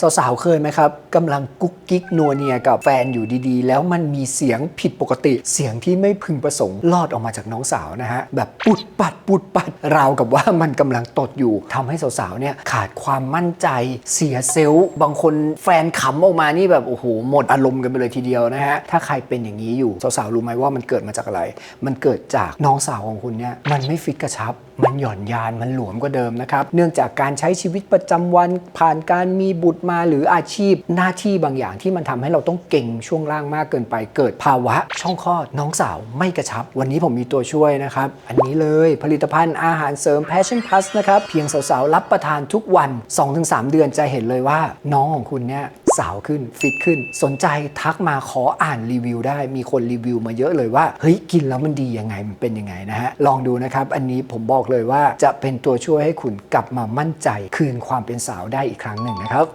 สาวๆ เคยไหมครับกำลังกุ๊กกิ๊กนัวเนียกับแฟนอยู่ดีๆ แล้วมันมีเสียงผิดปกติเสียงที่ไม่พึงประสงค์ลอดออกมาจากน้องสาวนะฮะ แบบปุดปัดปุดปัดราวกับว่ามันกำลังตดอยู่ทำให้สาวๆ เนี่ยขาดความมั่นใจเสียเซลล์บางคนแฟนขำออกมานี่แบบ โอ้โห หมดอารมณ์กันไปเลยทีเดียวนะฮะ ถ้าใครเป็นอย่างนี้อยู่ สาวๆ รู้ไหมว่ามันเกิดมาจากอะไร มันเกิดจากน้องสาวของคุณเนี่ยมันไม่ฟิตกระชับ มันหย่อนยานมันหลวมกว่าเดิมนะครับเนื่องจากการใช้ชีวิตประจำวันผ่านการมีบุตรมาหรืออาชีพหน้าที่บางอย่างที่มันทำให้เราต้องเก่งช่วงล่างมากเกินไป เกิดภาวะ ช่องคลอดน้องสาวไม่กระชับ วันนี้ผมมีตัวช่วยนะครับ อันนี้เลยผลิตภัณฑ์อาหารเสริม Passion Plus นะครับ เพียงสาวๆ รับประทานทุกวัน 2-3 เดือนจะเห็นเลยว่า น้องของคุณเนี่ยสาวขึ้นฟิตขึ้น สนใจทักมาขออ่านรีวิวได้มีคนรีวิวมาเยอะเลยว่าเฮ้ยกินแล้วมันดียังไงมันเป็นยังไงนะฮะลองดูนะครับ อันนี้ผมบอกเลยว่าจะเป็นตัวช่วยให้คุณกลับมามั่นใจ คืนความเป็นสาวได้อีกครั้งหนึ่งนะครับ